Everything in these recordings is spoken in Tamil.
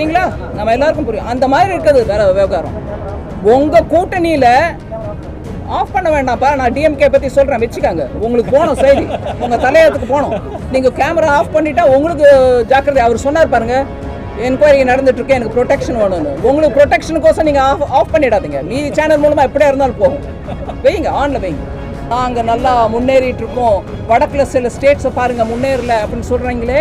இல்லைங்களா? நம்ம எல்லாருக்கும் புரியும். அந்த மாதிரி இருக்குது வேற விவகாரம். உங்கள் கூட்டணியில் ஆஃப் பண்ண வேண்டாம்ப்பா. நான் டிஎம்கே பற்றி சொல்கிறேன் வச்சுக்காங்க. உங்களுக்கு போகணும் செய்தி உங்கள் தலையத்துக்கு போகணும் நீங்கள் கேமரா ஆஃப் பண்ணிட்டா உங்களுக்கு ஜாக்கிரதை. அவர் சொன்னார் பாருங்க என்கொயரி நடந்துட்டு எனக்கு ப்ரொடெக்ஷன் வேணும்னு. உங்களுக்கு ப்ரொடெக்ஷனுக்கோசம் நீங்கள் ஆஃப் ஆஃப் பண்ணிடாதீங்க. மீதி சேனல் மூலமாக எப்படியா இருந்தாலும் போகும். வைங்க ஆனில் வைங்க. நாங்கள் நல்லா முன்னேறிட்டு இருக்கோம் வடக்கில் சில ஸ்டேட்ஸை பாருங்கள் முன்னேறல அப்படின்னு சொல்கிறீங்களே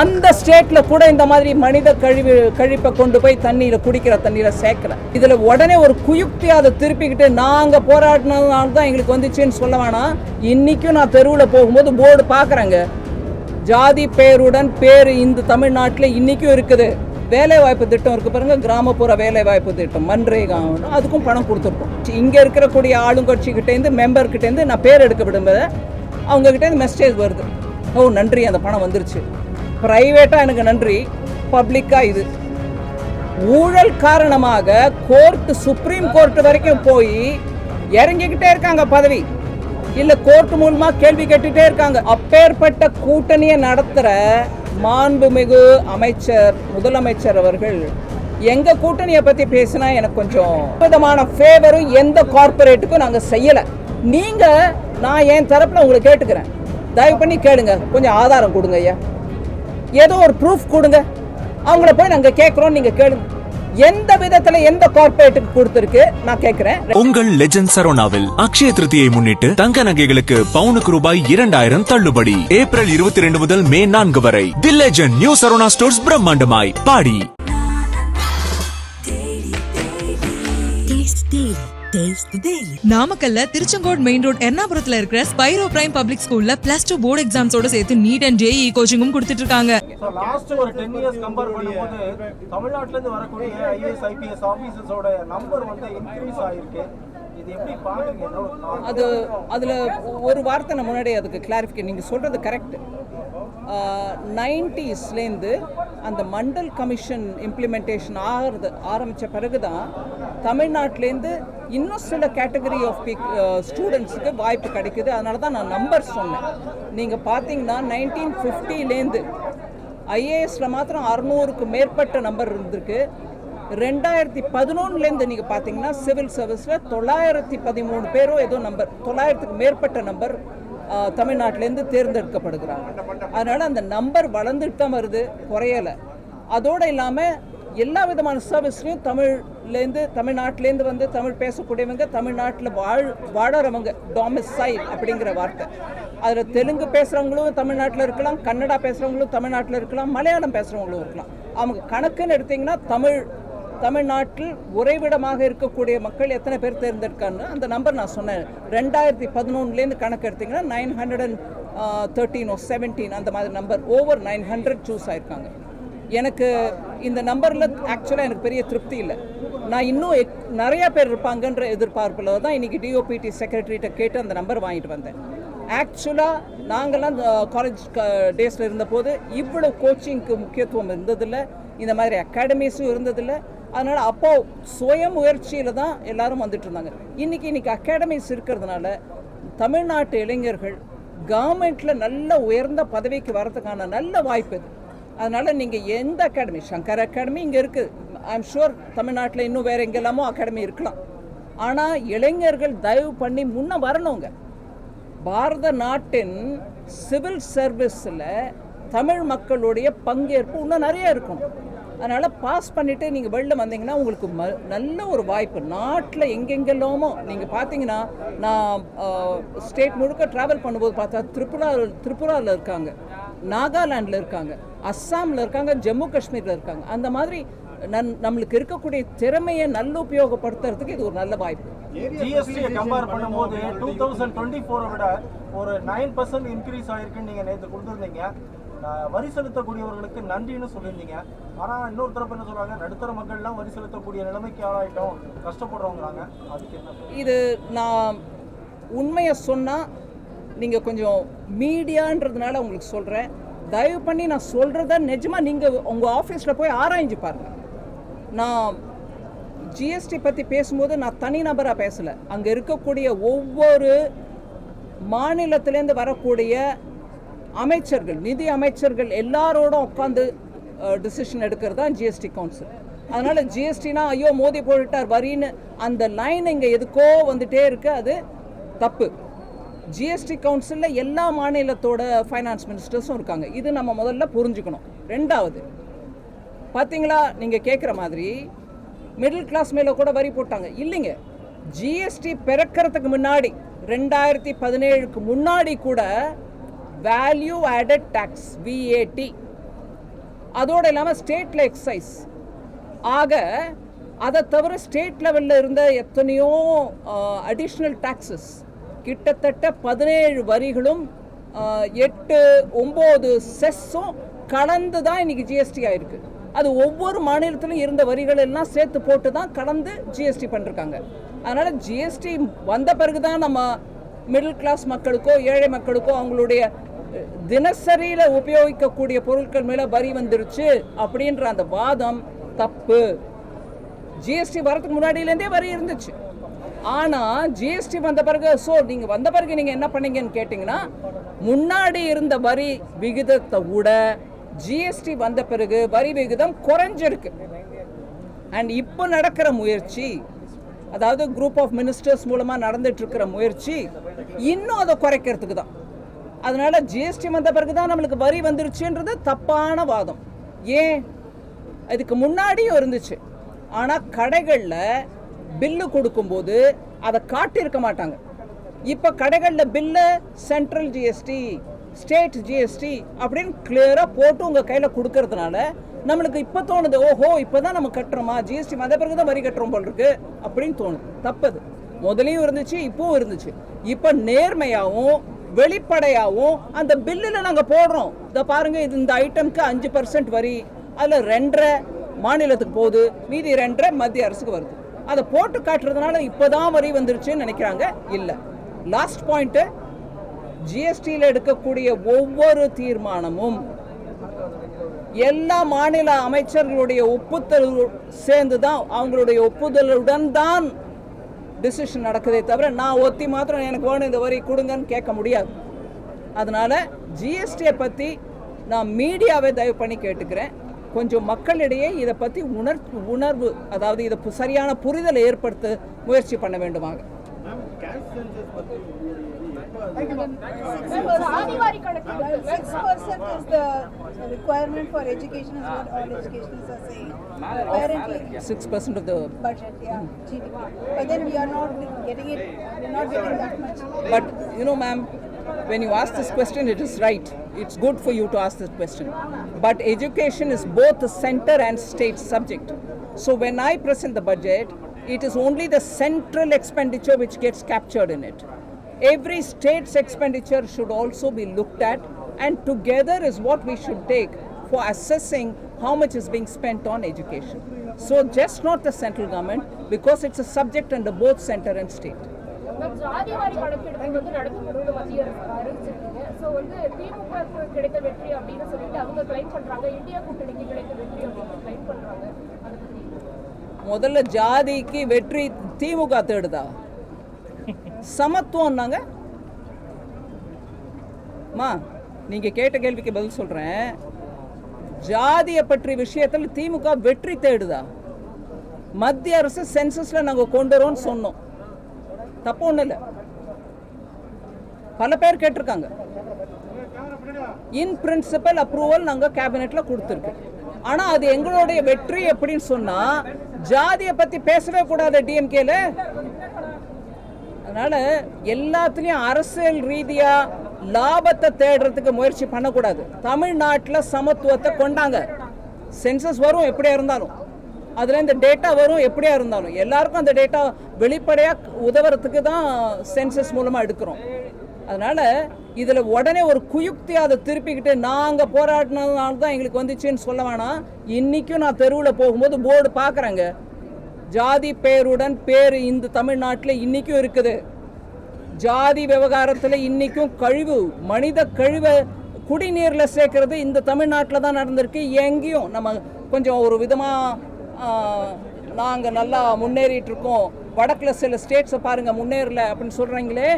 அந்த ஸ்டேட்டில் கூட இந்த மாதிரி மனித கழிவு கழிப்பை கொண்டு போய் தண்ணியில் குடிக்கிற தண்ணியில் சேர்க்கல. இதில் உடனே ஒரு குயுக்தி அதை திருப்பிக்கிட்டு நாங்கள் போராடினதுனால தான் எங்களுக்கு வந்துச்சுன்னு சொல்ல வேணாம். இன்றைக்கும் நான் தெருவில் போகும்போது போர்டு பார்க்குறேங்க ஜாதி பேருடன் பேர் இந்த தமிழ்நாட்டில் இன்றைக்கும் இருக்குது. வேலைவாய்ப்பு திட்டம் இருக்குது பாருங்க கிராமப்புற வேலைவாய்ப்பு திட்டம் மன்ரேகா அதுக்கும் பணம் கொடுத்துருக்கோம். இங்கே இருக்கக்கூடிய ஆளுங்கட்சிகிட்டேருந்து மெம்பர்கிட்டேருந்து நான் பேர் எடுக்க விடும்போது அவங்கக்கிட்டேருந்து மெசேஜ் வருது. ஓ நன்றி அந்த பணம் வந்துருச்சு. ப்ரைவேட்டாக எனக்கு நன்றி. பப்ளிக்காக இது. ஊழல் காரணமாக கோர்ட்டு சுப்ரீம் கோர்ட் வரைக்கும் போய் இறங்கிக்கிட்டே இருக்காங்க பதவி. இல்லை கோர்ட் மூலமாக கேள்வி கேட்டுகிட்டே இருக்காங்க. அப்பேற்பட்ட கூட்டணியை நடத்துகிற மாண்புமிகு அமைச்சர் முதலமைச்சர் அவர்கள் எங்க கூட்டணியை பத்தி பேசினா எனக்கு கொஞ்சம் விதமான ஃபேவரும் எந்த கார்ப்பரேட்டுக்கும் நாங்க செய்யல. நீங்க நான் என் தரப்புல உங்களை கேட்டுக்கிறேன். தயவு பண்ணி கேளுங்க. கொஞ்சம் ஆதாரம் கொடுங்க ஐயா. ஏதோ ஒரு ப்ரூஃப் கொடுங்க. அவங்கள போய் நாங்கள் கேட்குறோம் நீங்கள் கேளுங்க. எந்த விதத்துல எந்த கார்ப்பரேட்டுக்கு கொடுத்துருக்கு? நான் கேட்கிறேன் உங்கள் லெஜண்ட் சரோனாவில் அக்ஷய திருதியை முன்னிட்டு தங்க நகைகளுக்கு பவுனுக்கு ரூபாய் இரண்டாயிரம் தள்ளுபடி. ஏப்ரல் இருபத்தி ரெண்டு முதல் மே நான்கு வரை. The legend new Saravana stores பிரம்மாண்டமாய். பாடி. நாமக்கல்ல திருச்செங்கோடு மெயின் ரோட் எர்ணாபுரத்துல இருக்கிற ஸ்பைரோ பிரைம் பப்ளிக் ஸ்கூல்ல பிளஸ் டூ போர்டு எக்ஸாம்ஸோட சேர்த்து நீட் அண்ட் ஜேஇ கோச்சிங்கும் கொடுத்துட்டு இருக்காங்க லாஸ்ட் ஒரு டென் இயர்ஸ் கம்பேர் பண்ணும்போது தமிழ்நாட்டிலேருந்து வரக்கூடிய ஐஏஎஸ் ஐபிஎஸ் ஆஃபீஸர்ஸோட நம்பர் வந்து இன்க்ரீஸ் ஆகிருக்கு இது எப்படி பாக்குறீங்க? என்னோட thought? அது அதில் ஒரு வார்த்தை நான் முன்னாடி அதுக்கு கிளாரிஃபிகேஷன் நீங்கள் சொல்கிறது கரெக்ட் நைன்டிஸ்லேருந்து அந்த மண்டல் கமிஷன் இம்ப்ளிமெண்டேஷன் ஆகிறது ஆரம்பித்த பிறகு தான் தமிழ்நாட்டிலேருந்து இன்னும் சில கேட்டகரி ஆஃப் பீக் ஸ்டூடெண்ட்ஸுக்கு வாய்ப்பு கிடைக்குது. அதனால தான் நான் நம்பர் சொன்னேன். நீங்கள் பார்த்தீங்கன்னா நைன்டீன் ஃபிஃப்டிலேருந்து ஐஏஎஸில் மாத்திரம் அறுநூறுக்கு மேற்பட்ட நம்பர் இருந்திருக்கு. ரெண்டாயிரத்தி பதினொன்னுலேருந்து நீங்கள் பார்த்தீங்கன்னா சிவில் சர்வீஸில் தொள்ளாயிரத்தி பதிமூணு பேரோ ஏதோ நம்பர் தொள்ளாயிரத்துக்கு மேற்பட்ட நம்பர் தமிழ்நாட்டிலேருந்து தேர்ந்தெடுக்கப்படுகிறாங்க. அதனால் அந்த நம்பர் வளர்ந்துட்டு தான் வருது குறையலை. அதோடு இல்லாமல் எல்லா விதமான சர்வீஸ்லையும் தமிழ்லேருந்து தமிழ்நாட்டிலேருந்து வந்து தமிழ் பேசக்கூடியவங்க தமிழ்நாட்டில் வாழ் வாழறவங்க டாமிசைல் அப்படிங்கிற வார்த்தை. அதில் தெலுங்கு பேசுகிறவங்களும் தமிழ்நாட்டில் இருக்கலாம் கன்னடா பேசுகிறவங்களும் தமிழ்நாட்டில் இருக்கலாம் மலையாளம் பேசுகிறவங்களும் இருக்கலாம். அவங்க கணக்குன்னு எடுத்தீங்கன்னா தமிழ் தமிழ்நாட்டில் உறைவிடமாக இருக்கக்கூடிய மக்கள் எத்தனை பேர் தேர்ந்தெடுக்காங்க அந்த நம்பர் நான் சொன்னேன். ரெண்டாயிரத்தி பதினொன்றுலேருந்து கணக்கு எடுத்திங்கன்னா nine hundred and thirteen oh seventeen அந்த மாதிரி number over nine hundred choose ஆயிருக்காங்க. எனக்கு இந்த நம்பரில் ஆக்சுவலாக எனக்கு பெரிய திருப்தி இல்லை. நான் இன்னும் எக் நிறையா பேர் இருப்பாங்கன்ற எதிர்பார்ப்பில் தான் இன்றைக்கி டிஓபிடி செக்ரட்டரிகிட்ட கேட்டு அந்த நம்பர் வாங்கிட்டு வந்தேன். ஆக்சுவலாக நாங்கள்லாம் காலேஜ் டேஸில் இருந்தபோது இவ்வளோ கோச்சிங்க்கு முக்கியத்துவம் இருந்ததில்லை. இந்த மாதிரி அகாடமிஸும் இருந்ததில்லை. அதனால் அப்போ சுய முயற்சியில் தான் எல்லாரும் வந்துட்டு இருந்தாங்க இன்றைக்கி இன்றைக்கி அகாடமிஸ் இருக்கிறதுனால தமிழ்நாட்டு இளைஞர்கள் கவர்மெண்ட்டில் நல்ல உயர்ந்த பதவிக்கு வரதுக்கான நல்ல வாய்ப்பு இது. அதனால் நீங்கள் எந்த அகாடமி சங்கர் அகாடமி இங்கே இருக்குது ஐம் ஷூர் தமிழ்நாட்டில் இன்னும் வேறு எங்கெல்லாமோ அகாடமி இருக்கலாம். ஆனால் இளைஞர்கள் தயவு பண்ணி முன்ன வரணுங்க. பாரத நாட்டின் சிவில் சர்வீஸில் தமிழ் மக்களுடைய பங்கேற்பு இன்னும் நிறைய இருக்கும். அதனால் பாஸ் பண்ணிவிட்டு நீங்கள் வெளில வந்தீங்கன்னா உங்களுக்கு ம நல்ல ஒரு வாய்ப்பு. நாட்டில் எங்கெங்கெல்லாமோ நீங்கள் பார்த்தீங்கன்னா நான் ஸ்டேட் முழுக்க ட்ராவல் பண்ணும்போது பார்த்தா திரிபுரா திரிபுராவில் இருக்காங்க. நாகாலாண்டில் இருக்காங்க. அஸ்ஸாமில் இருக்காங்க ஜம்மு காஷ்மீரில் இருக்காங்க. அந்த மாதிரி நன் நம்மளுக்கு இருக்கக்கூடிய திறமையை நல்ல உபயோகப்படுத்துறதுக்கு இது ஒரு நல்ல வாய்ப்பு. ஜிஎஸ்டியை கம்பேர் பண்ணும்போது டூ தௌசண்ட் டுவெண்ட்டி ஃபோரை விட ஒரு நைன் பர்சன்ட் இன்க்ரீஸ் ஆயிருக்குன்னு நீங்கள் நேற்று கொடுத்துருந்தீங்க. வரி செலுத்தக்கூடியவர்களுக்கு நன்றின்னு சொல்லியிருந்தீங்க. ஆனால் இன்னொரு தரப்பு என்ன சொல்றாங்க? நடுத்தர மக்கள்லாம் வரி செலுத்தக்கூடிய நிலைமைக்கு ஆளாயிட்டோம். கஷ்டப்படுறவங்கிறாங்க அதுக்கு என்ன இது நான் உண்மையை சொன்னால் நீங்கள் கொஞ்சம் மீடியான்றதுனால உங்களுக்கு சொல்கிறேன் தயவு பண்ணி நான் சொல்கிறத நிஜமாக நீங்கள் உங்கள் ஆஃபீஸில் போய் ஆராய்ஞ்சு பாருங்கள் நான் ஜிஎஸ்டி பற்றி பேசும்போது நான் தனிநபராக பேசலை. அங்கே இருக்கக்கூடிய ஒவ்வொரு மாநிலத்திலேருந்து வரக்கூடிய அமைச்சர்கள் நிதி அமைச்சர்கள் எல்லாரோடும் உட்காந்து டிசிஷன் எடுக்கிறது தான் ஜிஎஸ்டி கவுன்சில் அதனால் ஜிஎஸ்டினா ஐயோ மோதி போட்டுட்டார் வரின்னு. அந்த லைன் இங்கே எதுக்கோ வந்துட்டே இருக்கு அது தப்பு. ஜிஎஸ்டி கவுன்சிலில் எல்லா மாநிலத்தோட ஃபைனான்ஸ் மினிஸ்டர்ஸும் இருக்காங்க. இது நம்ம முதல்ல புரிஞ்சுக்கணும். ரெண்டாவது பார்த்தீங்களா நீங்கள் கேட்குற மாதிரி மிடில் கிளாஸ் மேலே கூட வரி போட்டாங்க. இல்லைங்க. ஜிஎஸ்டி பிறக்கிறதுக்கு முன்னாடி ரெண்டாயிரத்தி பதினேழுக்கு முன்னாடி கூட வேல்யூ ஆடட் டேக்ஸ் விஏடி அதோடு இல்லாமல் ஸ்டேட்டில் எக்ஸைஸ் ஆக அதை தவிர ஸ்டேட் லெவலில் இருந்த எத்தனையோ அடிஷ்னல் டாக்ஸஸ் கிட்டத்தட்ட பதினேழு வரிகளும் எட்டு ஒம்பது செஸ்ஸும் கலந்து தான் இன்றைக்கி ஜிஎஸ்டி ஆகிருக்கு அது ஒவ்வொரு மாநிலத்திலும் இருந்த வரிகள் எல்லாம் சேர்த்து போட்டு தான் கலந்து ஜிஎஸ்டி பண்ணிருக்காங்க. அதனால் ஜிஎஸ்டி வந்த பிறகு தான் நம்ம மிடில் கிளாஸ் மக்களுக்கோ ஏழை மக்களுக்கோ அவங்களுடைய தினசரியில் உபயோகிக்கக்கூடிய பொருட்கள் மேலே வரி வந்துருச்சு அப்படின்ற அந்த வாதம் தப்பு. ஜிஎஸ்டி வரதுக்கு முன்னாடியிலேருந்தே வரி இருந்துச்சு. ஆனால் ஜிஎஸ்டி வந்த பிறகு ஸோ நீங்கள் வந்த பிறகு நீங்கள் என்ன பண்ணீங்கன்னு கேட்டிங்கன்னா முன்னாடி இருந்த வரி விகிதத்தை விட ஜிஎஸ்டி வந்த பிறகு வரி விகிதம் குறைஞ்சிருக்கு. அண்ட் இப்போ நடக்கிற முயற்சி அதாவது குரூப் ஆஃப் மினிஸ்டர்ஸ் மூலமாக நடந்துட்டு இருக்கிற முயற்சி இன்னும் அதை குறைக்கிறதுக்கு தான். அதனால ஜிஎஸ்டி வந்த பிறகு தான் நம்மளுக்கு வரி வந்துருச்சுன்றது தப்பான வாதம். ஏன்? இதுக்கு முன்னாடியும் இருந்துச்சு. ஆனால் கடைகளில் பில்லு கொடுக்கும்போது அதை காட்டியிருக்க மாட்டாங்க. இப்போ கடைகளில் bill central GST state GST அப்படின்னு கிளியராக போட்டு உங்கள் கையில் கொடுக்கறதுனால நம்மளுக்கு இப்போ தோணுது ஓஹோ இப்போ தான் நம்ம கட்டுறோமா? ஜிஎஸ்டி வந்த பிறகு தான் வரி கட்டுறோம் போல் இருக்கு. அப்படின்னு தோணுது. தப்பது முதலையும் இருந்துச்சு இப்போவும் இருந்துச்சு. இப்போ நேர்மையாகவும் வெளிப்படையாகவும் அந்த பில்லில் நாங்கள் போடுறோம். இதை பாருங்கள் இது இந்த ஐட்டம்க்கு அஞ்சு பர்சன்ட் வரி அதில் ரெண்டரை மாநிலத்துக்கு போகுது. மீதி ரெண்டரை மத்திய அரசுக்கு வருது. அதை போட்டு காட்டுறதுனால இப்போ தான் வரி வந்துருச்சுன்னு நினைக்கிறாங்க? இல்லை. லாஸ்ட் பாயிண்ட்டு ஜிஎஸ்டியில் எடுக்கக்கூடிய ஒவ்வொரு தீர்மானமும் எல்லா மாநில அமைச்சர்களுடைய ஒப்புதல் சேர்ந்து தான் அவங்களுடைய ஒப்புதலுடன் தான் டிசிஷன் நடக்குதே தவிர நான் ஒத்தி மாத்திரம் எனக்கு வேணும் இந்த வரி கொடுங்கன்னு கேட்க முடியாது. அதனால் ஜிஎஸ்டியை பற்றி நான் மீடியாவை தயவு பண்ணி கேட்டுக்கிறேன். கொஞ்சம் மக்களிடையே இதை பற்றி உணர் உணர்வு அதாவது இதை பு- சரியான புரிதலை ஏற்படுத்த முயற்சி பண்ண வேண்டுமாக. Six percent is the requirement for education is what all educationists are saying. Apparently, Six percent of the budget, yeah, GDP. But then we are not getting it. We are not getting that much. But you know, ma'am, when you ask this question, it is right. It's good for you to ask this question. But education is both a center and state subject. So when I present the budget, it is only the central expenditure which gets captured in it Every state's expenditure should also be looked at, and together is what we should take for assessing how much is being spent on education. So, just not the central government, because it's a subject under both center and state. Ma'am ஜாதிவாரி கணக்கெடுப்பு வந்து நடத்தப்படும்னு மத்திய அரசு அறிவிச்சிருக்கீங்க ஸோ வந்து திமுக கிடைத்த வெற்றி அப்படின்னு சொல்லிட்டு அவங்க கிளைம் பண்றாங்க இந்தியா கூட்டணிக்கு கிடைத்த வெற்றி அப்படின்னு கிளைம் பண்றாங்க அதை பத்தி முதல்ல ஜாதிக்கு வெற்றி திமுக தேடுதா சமத்துவம்னாங்க. மா நீங்க கேட்ட கேள்விக்கு பதில் சொல்றேன். ஜாதியை பற்றி விஷயத்தில் திமுக வெற்றி தேடுதா? மத்திய அரசு சென்சஸ்ல நாங்க கொண்டு வரோம்னு சொன்னோம். தப்பு ஒண்ணும் இல்லை. பல பேர் கேட்டிருக்காங்க. இன் பிரின்சிபல் அப்ரூவல் நாங்க கேபினெட்ல கொடுத்துருக்கு. ஆனா அது எங்களுடைய வெற்றி எப்படின்னு சொன்னா ஜாதியை பத்தி பேசவே கூடாது டிஎம்கேல அதனால் எல்லாத்துலேயும் அரசியல் ரீதியாக லாபத்தை தேடுறதுக்கு முயற்சி பண்ணக்கூடாது. தமிழ்நாட்டில் சமத்துவத்தை கொண்டாங்க. சென்சஸ் வரும் எப்படியா இருந்தாலும். அதில் இந்த டேட்டா வரும் எப்படியா இருந்தாலும். எல்லாருக்கும் அந்த டேட்டா வெளிப்படையாக உதவுறதுக்கு தான் சென்சஸ் மூலமாக எடுக்கிறோம். அதனால் இதில் உடனே ஒரு குயுக்தி அதை திருப்பிக்கிட்டு நாங்கள் போராடினதுனால தான் எங்களுக்கு வந்துச்சுன்னு சொல்ல வேணாம். இன்றைக்கும் நான் தெருவில் போகும்போது போர்டு பார்க்குறேங்க. ஜாதி பேருடன் பேர் இந்த தமிழ்நாட்டில் இன்றைக்கும் இருக்குது. ஜாதி விவகாரத்தில் இன்றைக்கும் கழிவு மனித கழிவை குடிநீரில் சேர்க்கறது இந்த தமிழ்நாட்டில் தான் நடந்திருக்கு. எங்கேயும் நம்ம கொஞ்சம் ஒரு விதமாக நாங்கள் நல்லா முன்னேறிட்டு இருக்கோம் வடக்கில் சில ஸ்டேட்ஸை பாருங்கள் முன்னேறல அப்படின்னு சொல்கிறீங்களே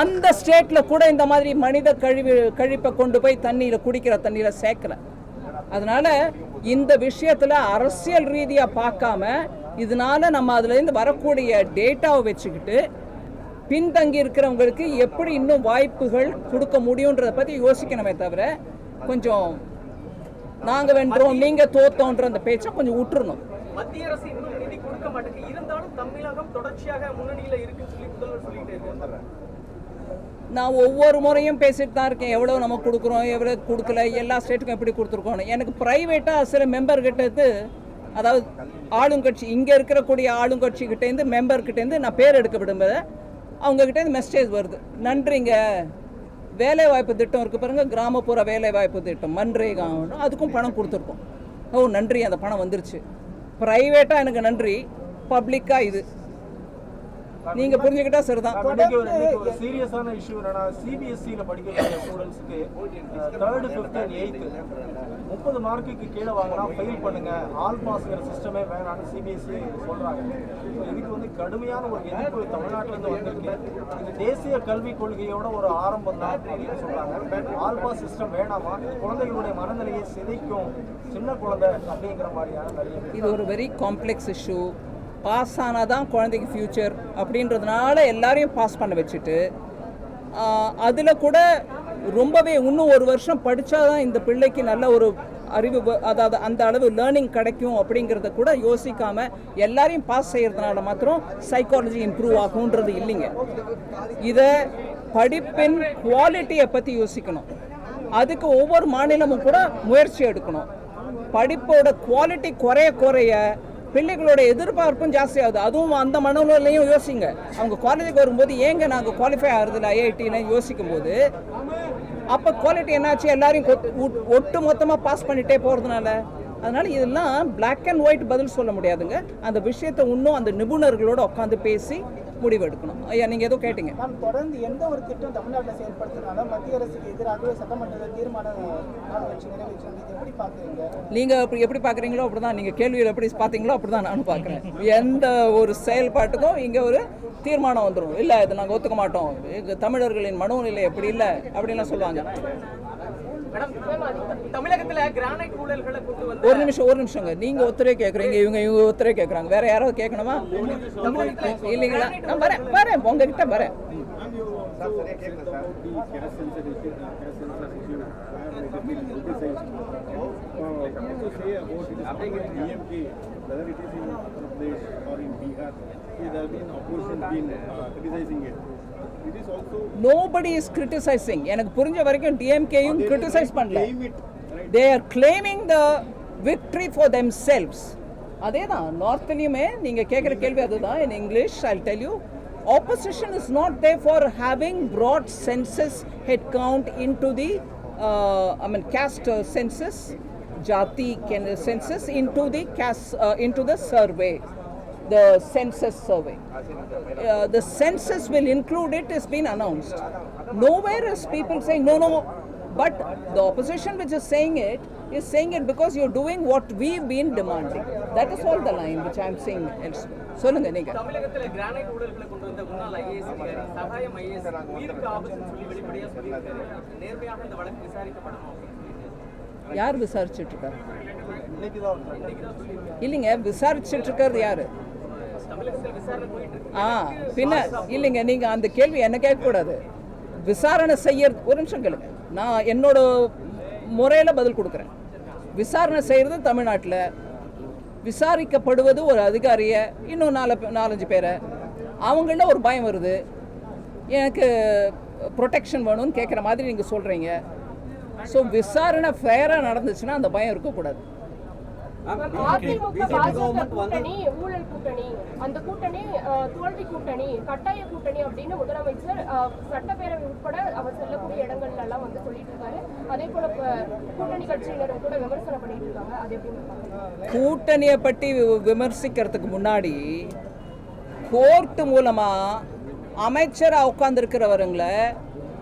அந்த ஸ்டேட்டில் கூட இந்த மாதிரி மனித கழிவு கழிப்பை கொண்டு போய் தண்ணியில் குடிக்கிற தண்ணியில் சேர்க்கல. அதனால் இந்த விஷயத்தில் அரசியல் ரீதியாக பார்க்காம இதனால நம்ம அதுல இருந்து வரக்கூடிய டேட்டாவை வச்சுக்கிட்டு பின்தங்கி இருக்கிறவங்களுக்கு எப்படி இன்னும் வாய்ப்புகள் கொடுக்க முடியுன்றத பத்தி யோசிக்கணுமே தவிர கொஞ்சம் நாங்க வென்றோம் நீங்க தோத்தோன்ற அந்த பேச்சை கொஞ்சம் விட்டுறணும் மத்திய அரசு இன்னும் நிதி கொடுக்க மாட்டேங்குது. இருந்தாலும் தமிழகம் தொடர்ச்சியாக முன்னணியில இருக்குன்னு சொல்லி முதல்வர் சொல்லிட்டு நான் ஒவ்வொரு முறையும் பேசிட்டு தான் இருக்கேன். எவ்வளோ நம்ம கொடுக்குறோம் எவ்வளோ கொடுக்கல எல்லா ஸ்டேட்டுக்கும் எப்படி கொடுத்துருக்கோம் எனக்கு ப்ரைவேட்டாக சில மெம்பர் கிட்டேருந்து அதாவது ஆளுங்கட்சி இங்கே இருக்கக்கூடிய ஆளுங்கட்சிக்கிட்டேருந்து மெம்பர்கிட்டேருந்து நான் பேர் எடுக்க விடும்போது அவங்கக்கிட்டேருந்து மெசேஜ் வருது. நன்றிங்க வேலைவாய்ப்பு திட்டம் இருக்குது பாருங்க கிராமப்புற வேலைவாய்ப்பு திட்டம் மன்ரேகா அதுக்கும் பணம் கொடுத்துருக்கோம். ஓ நன்றி அந்த பணம் வந்துருச்சு. ப்ரைவேட்டாக எனக்கு நன்றி. பப்ளிக்காக இது. நீங்கள் புரிஞ்சுக்கிட்டா சரிதான். சீரியஸான இஷ்யூ என்னன்னா சிபிஎஸ்சியில் படிக்கக்கூடிய ஸ்டூடெண்ட்ஸ்க்கு தேர்டு ஃபிஃப்த் அண்ட் எயித்து முப்பது மார்க்குக்கு கீழே வாங்கினா ஃபெயில் பண்ணுங்க. ஆல் பாஸ்ங்கிற சிஸ்டமே வேணாம்னு சிபிஎஸ்சி சொல்றாங்க. So இதுக்கு வந்து கடுமையான ஒரு எதிர்ப்பு தமிழ்நாட்டுல இருந்து வந்திருக்கு. இது தேசிய கல்விக் கொள்கையோட ஒரு ஆரம்பம் தான் அப்படின்னு சொல்றாங்க. ஆல் பாஸ் சிஸ்டம் வேணாமா? குழந்தைகளுடைய மனநிலையை சிதைக்கும் சின்ன குழந்தை அப்படிங்கிற மாதிரியான இது ஒரு வெரி காம்ப்ளெக்ஸ் இஷ்யூ பாஸ் ஆனால் தான் குழந்தைக்கு ஃப்யூச்சர் அப்படின்றதுனால எல்லாரையும் பாஸ் பண்ண வச்சுட்டு அதில் கூட ரொம்பவே இன்னும் ஒரு வருஷம் படித்தா தான் இந்த பிள்ளைக்கு நல்ல ஒரு அறிவு அதாவது அந்த அளவு லேர்னிங் கிடைக்கும் அப்படிங்கிறத கூட யோசிக்காமல் எல்லாரையும் பாஸ் செய்கிறதுனால மாத்திரம் சைக்காலஜி இம்ப்ரூவ் ஆகுன்றது இல்லைங்க. இதை படிப்பின் குவாலிட்டியை பற்றி யோசிக்கணும். அதுக்கு ஒவ்வொரு மாநிலமும் கூட முயற்சி எடுக்கணும். படிப்போட குவாலிட்டி குறைய குறைய பிள்ளைகளோட எதிர்பார்ப்பும் ஜாஸ்தியாகுது. அதுவும் அந்த மனநிலையும் யோசிங்க. அவங்க காலேஜுக்கு வரும்போது ஏங்க நாங்கள் குவாலிஃபை ஆகுறதில்ல ஐஐடின்னு யோசிக்கும் போது அப்போ குவாலிட்டி என்னாச்சு? எல்லாரையும் ஒட்- ஒட்டு மொத்தமாக பாஸ் பண்ணிட்டே போகிறதுனால அதனால இதெல்லாம் பிளாக் அண்ட் ஒயிட் பதில் சொல்ல முடியாதுங்க. அந்த விஷயத்தை இன்னும் அந்த நிபுணர்களோடு உட்காந்து பேசி முடிவெடுக்கணும். ஐயா நீங்கள் ஏதோ கேட்டீங்க. மேம் தொடர்ந்து எந்த ஒரு திட்டம் தமிழ்நாட்டில் செயல்படுத்தினாலும் மத்திய அரசுக்கு எதிராகவே சட்டமன்றத்தில் தீர்மானம் எப்படி பார்க்குறீங்க? நீங்கள் அப்படி எப்படி பார்க்குறீங்களோ அப்படி தான் நீங்கள் கேள்வியில் எப்படி பார்த்தீங்களோ அப்படி தான் நானும் பார்க்குறேன். எந்த ஒரு செயல்பாட்டுக்கும் இங்கே ஒரு தீர்மானம் வந்துடும் இல்லை இது நாங்கள் ஒத்துக்க மாட்டோம். தமிழர்களின் மனோநிலை எப்படி இல்லை அப்படின்லாம் சொல்லுவாங்க. ஒரு நிமிஷம் ஒரு நிமிஷங்க நீங்கள் ஒருத்தரே கேட்குறீங்க இவங்க இவங்க ஒருத்தரே கேட்குறாங்க வேற யாராவது கேட்கணுமா இல்லைங்களா நான் வரேன் வரேன் உங்ககிட்ட வரேன் whether it is in Uttar Pradesh or in Bihar, there have been opposition been uh, criticizing it. Nobody is criticizing எனக்கு புரிஞ்ச வரைக்கும் டிஎம்கேயும் கிரிட்டிசைஸ் பண்ணல? They are claiming the victory for themselves அதே தான் நார்த்லேயுமே நீங்கள் கேட்குற கேள்வி அதுதான் in English I tell you opposition is not they for having broad census head count in to the I mean caste uh, census jati can- census into the caste uh, into the survey. the census survey uh, the census will include it has been announced nowhere is people saying no no but the opposition which is saying it is saying it because you're doing what we've been demanding that is all the line which i'm saying elsewhere சொல்லுங்க நீங்க தமிழகத்துல கிரானைட் ஊழல்களை கொண்டு வந்த முன்னாள் ஐஏஎஸ் அதிகாரி சகாயம் ஐஏஎஸ் உயிருக்கு ஆபத்துன்னு சொல்லி வெளிப்படையா சொல்லியிருக்காரு நேர்மையாக இந்த வழக்கு விசாரிக்கப்படணும் அப்படின்னு சொல்லிட்டு யார் விசாரிச்சுட்டு இருக்காரு இன்னைக்கு தான் ஒரு இல்லைங்க விசாரிச்சுட்டு இருக்கிறது யாரு ஆ பின்ன இல்லைங்க நீங்கள் அந்த கேள்வி என்ன கேட்கக்கூடாது. விசாரணை செய்ய ஒரு நிமிஷம் கேளுங்க. நான் என்னோட முறையில் பதில் கொடுக்குறேன். விசாரணை செய்கிறது தமிழ்நாட்டில். விசாரிக்கப்படுவது ஒரு அதிகாரியை இன்னும் நாலு நாலஞ்சு பேரை. அவங்கள ஒரு பயம் வருது. எனக்கு ப்ரொடெக்ஷன் வேணும்னு கேட்குற மாதிரி நீங்கள் சொல்கிறீங்க ஸோ விசாரணை ஃபேராக நடந்துச்சுன்னா அந்த பயம் இருக்கக்கூடாது. கூட்டணி ஊழல் கூட்டணி அந்த கூட்டணி தோல்வி கூட்டணி கட்டாய கூட்டணி அப்படின்னு முதலமைச்சர் சட்டப்பேரவை உட்பட அவர் செல்லக்கூடிய இடங்கள்ல எல்லாம் வந்து சொல்லிட்டு இருக்காரு அதே போல இப்ப கூட்டணி கட்சியினரும் கூட விமர்சனம் பண்ணிட்டு இருக்காங்க அதே கூட்டணியை பற்றி வி- விமர்சிக்கிறதுக்கு முன்னாடி கோர்ட் மூலமாக அமைச்சராக உட்காந்துருக்கிறவருங்களை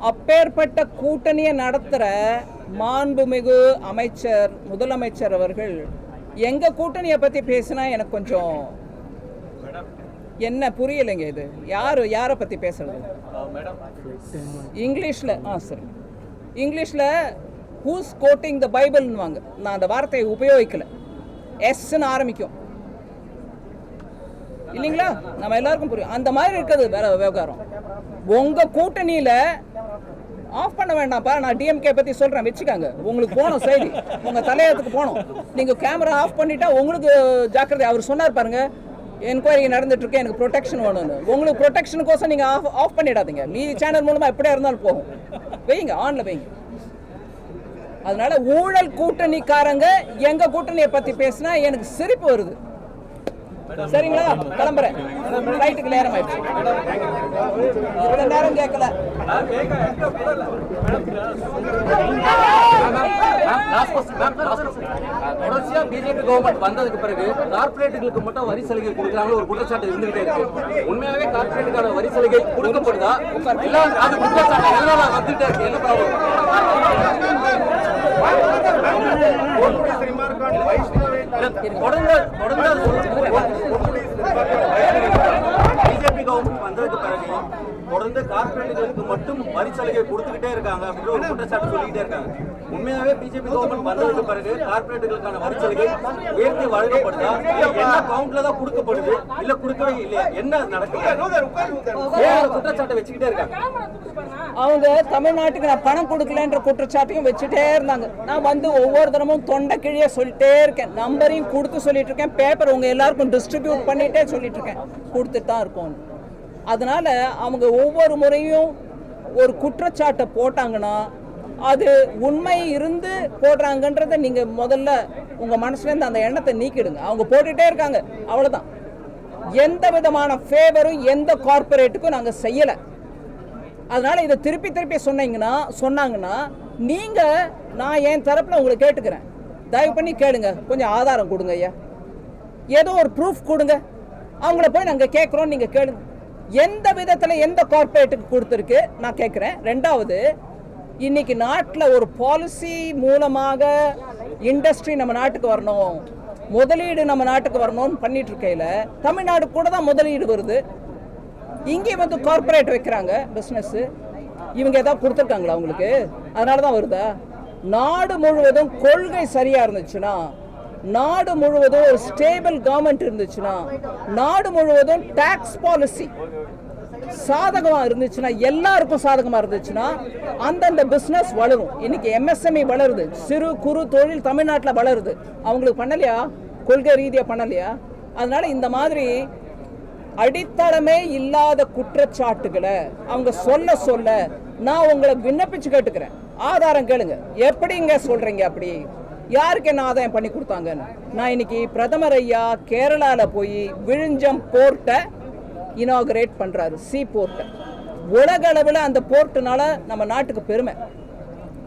அப்பேற்பட்ட கூட்டணியை நடத்துகிற மாண்புமிகு அமைச்சர் முதலமைச்சர் அவர்கள் எங்கள் கூட்டணியை பற்றி பேசினா எனக்கு கொஞ்சம் என்ன புரியலைங்க இது? யார் யாரை பற்றி பேசுறது? இங்கிலீஷில் ஆ சரி. இங்கிலீஷில் ஹூஸ் கோட்டிங் த பைபிள்னுவாங்க நான் அந்த வார்த்தையை உபயோகிக்கலை. எஸ்ன்னு ஆரம்பிக்கும். இல்லைங்களா? நம்ம எல்லாருக்கும் புரியும். அந்த மாதிரி இருக்கிறது வேற விவகாரம். உங்கள் கூட்டணியில் ஆஃப் பண்ண வேண்டாம்ப்பா நான் டிஎம்கே பற்றி சொல்கிறேன் வச்சுக்காங்க. உங்களுக்கு போகணும் செய்தி உங்கள் தலையத்துக்கு போகணும் நீங்கள் கேமரா ஆஃப் பண்ணிட்டா உங்களுக்கு ஜாக்கிரதை. அவர் சொன்னார் பாருங்க என்கொயரி நடந்துட்டுருக்கு எனக்கு ப்ரொடெக்ஷன் வேணும்னு. உங்களுக்கு ப்ரொடெக்ஷனுக்கோசம் நீங்கள் ஆஃப் ஆஃப் பண்ணிடாதீங்க. மீதி சேனல் மூலமாக எப்படியா இருந்தாலும் போகும். வைங்க ஆனில் வைங்க. அதனால ஊழல் கூட்டணிக்காரங்க எங்கள் கூட்டணியை பற்றி பேசினா எனக்கு சிரிப்பு வருது. சரிங்களா? கிளம்புறேன். ஃப்ளைட்டுக்கு நேரம் ஆயிடுச்சு இவ்வளவு நேரம் கேட்கல. தொடர்ச்சியா பிஜேபி கவர்மெண்ட் வந்ததுக்கு பிறகு கார்பரேட்டுகளுக்கு மட்டும் வரி சலுகை கொடுக்குறாங்க ஒரு குற்றச்சாட்டு இருந்துகிட்டே இருக்கு. உண்மையாவே கார்பரேட்டுக்கான வரி சலுகை கொடுக்கப்படுதா? இல்ல அது குற்றச்சாட்டு. எதனால வந்துட்டே இருக்கு. என்ன ப்ராப்ளம்? தொடர்ந்து தொடர்ந்து பிஜேபி கவர்மெண்ட் வந்ததுக்கு பிறகு தொடர்ந்து கார்பரேட்டுகளுக்கு மட்டும் வரி சலுகை கொடுத்துக்கிட்டே இருக்காங்க அப்படின்ற ஒரு குற்றச்சாட்டு சொல்லிக்கிட்டே இருக்காங்க உண்மையாவே பிஜேபி கவர்மெண்ட் வந்ததுக்கு பிறகு கார்பரேட்டுகளுக்கான வரி சலுகை உயர்த்தி வழங்கப்படுதா என்ன கவுண்ட்ல தான் கொடுக்கப்படுது இல்ல கொடுக்கவே இல்லையா என்ன நடக்குது குற்றச்சாட்டை வச்சுக்கிட்டே இருக்காங்க? அவங்க தமிழ்நாட்டுக்கு நான் பணம் கொடுக்கலன்ற குற்றச்சாட்டையும் வச்சுட்டே இருந்தாங்க. நான் வந்து ஒவ்வொரு தினமும் தொண்டை கிழியே சொல்லிட்டே இருக்கேன். நம்பரையும் கொடுத்து சொல்லிட்டு இருக்கேன். பேப்பர் உங்க எல்லாருக்கும் டிஸ்ட்ரிபியூட் பண்ணிட்டே சொல்லிட்டு இருக்கேன். கொடுத்துட்டு தான் இருக்கோம். அதனால அவங்க ஒவ்வொரு முறையும் ஒரு குற்றச்சாட்டை போட்டாங்கன்னா அது உண்மை இருந்து போடுறாங்கன்றத நீங்க முதல்ல உங்க மனசுலேருந்து அந்த எண்ணத்தை நீக்கிடுங்க. அவங்க போட்டுட்டே இருக்காங்க. அவ்வளோதான் எந்த விதமான ஃபேவரும் எந்த கார்பரேட்டுக்கும் நாங்கள் செய்யலை. அதனால் இதை திருப்பி திருப்பி சொன்னீங்கன்னா சொன்னாங்கன்னா நீங்கள் நான் என் தரப்பில் உங்களை கேட்டுக்கிறேன். தயவு பண்ணி கேளுங்க. கொஞ்சம் ஆதாரம் கொடுங்க ஐயா. ஏதோ ஒரு ப்ரூஃப் கொடுங்க. அவங்கள போய் நாங்கள் கேட்குறோம் நீங்கள் கேளுங்க. எந்த விதத்தில் எந்த கார்பரேட்டுக்கு கொடுத்துருக்கு நான் கேட்குறேன் ரெண்டாவது இன்னைக்கு நாட்டில் ஒரு பாலிசி மூலமாக இண்டஸ்ட்ரி நம்ம நாட்டுக்கு வரணும். முதலீடு நம்ம நாட்டுக்கு வரணும்னு பண்ணிட்டு இருக்கையில தமிழ்நாடு கூட தான் முதலீடு வருது. இங்கே வந்து கார்ப்பரேட் வைக்கிறாங்க பிஸ்னஸ் இவங்க ஏதாவது கொடுத்துருக்காங்களா அவங்களுக்கு அதனால தான் வருதா? நாடு முழுவதும் கொள்கை சரியா இருந்துச்சுன்னா நாடு முழுவதும் ஒரு ஸ்டேபிள் கவர்மெண்ட் இருந்துச்சுன்னா நாடு முழுவதும் டாக்ஸ் பாலிசி சாதகமாக இருந்துச்சுன்னா எல்லாருக்கும் சாதகமாக இருந்துச்சுன்னா அந்தந்த பிஸ்னஸ் வளரும். இன்னைக்கு எம்எஸ்எம்இ வளருது. சிறு குறு தொழில் தமிழ்நாட்டில் வளருது. அவங்களுக்கு பண்ணலையா? கொள்கை ரீதியாக பண்ணலையா? அதனால இந்த மாதிரி அடித்தளமே இல்லாத குற்றச்சாட்டுகளை அவங்க சொல்ல சொல்ல நான் உங்களை விண்ணப்பிச்சு கேட்டுக்கிறேன். ஆதாரம் கேளுங்க. எப்படிங்க சொல்றீங்க அப்படி? யாருக்கு என்ன ஆதாயம் பண்ணி கொடுத்தாங்கன்னு? நான் இன்னைக்கு பிரதமர் ஐயா கேரளாவில் போய் விழிஞ்சம் போர்ட்டை இனாகரேட் பண்ணுறாரு சி போர்ட்டை. உலக அளவில் அந்த போர்ட்டுனால நம்ம நாட்டுக்கு பெருமை.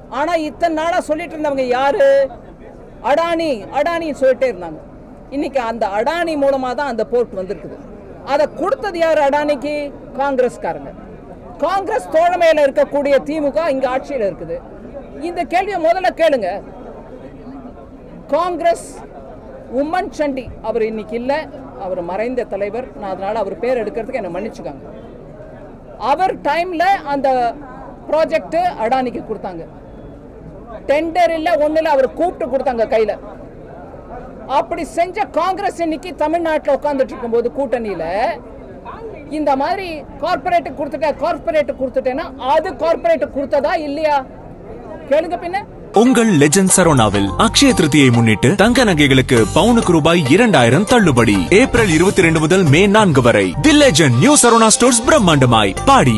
ஆனால் இத்தனை நாளாக சொல்லிட்டு இருந்தவங்க யாரு? அடானி. அடானின்னு சொல்லிட்டே இருந்தாங்க. இன்னைக்கு அந்த அடானி மூலமாக தான் அந்த போர்ட் வந்திருக்குது. அதை கொடுத்தது யார்? அடானிக்கு காங்கிரஸ்காரங்க. காங்கிரஸ் தோழமையில இருக்கக்கூடிய திமுக இங்க ஆட்சியில் இருக்குது. இந்த கேள்வியை முதல்ல கேளுங்க. காங்கிரஸ் உம்மன் சண்டி. அவர் இன்னைக்கு இல்லை. அவர் மறைந்த தலைவர். நான் அதனால அவர் பேர் எடுக்கிறதுக்கு என்னை மன்னிச்சுக்காங்க. அவர் டைம்ல அந்த ப்ராஜெக்ட் அடானிக்கு கொடுத்தாங்க. டெண்டர் இல்ல ஒண்ணு அவர் கூப்பிட்டு கொடுத்தாங்க கையில. அப்படி செஞ்ச காங்கிரஸ் இன்னைக்கு தமிழ்நாட்டில் உட்கார்ந்துட்டு இருக்கும்போது கூட்டணியில இந்த மாதிரி கார்பரேட் கொடுத்துட்டேன் கார்பரேட் கொடுத்துட்டேன்னா அது கார்பரேட் கொடுத்ததா இல்லையா? கேளுங்க பின்ன. உங்கள் லெஜண்ட் சரோனாவில் அக்ஷய திருதியை முன்னிட்டு தங்க நகைகளுக்கு பவுனுக்கு ரூபாய் இரண்டாயிரம் தள்ளுபடி. ஏப்ரல் இருபத்தி ரெண்டு முதல் மே நான்கு வரை the legend new Saravana stores பிரம்மாண்டமாய் body.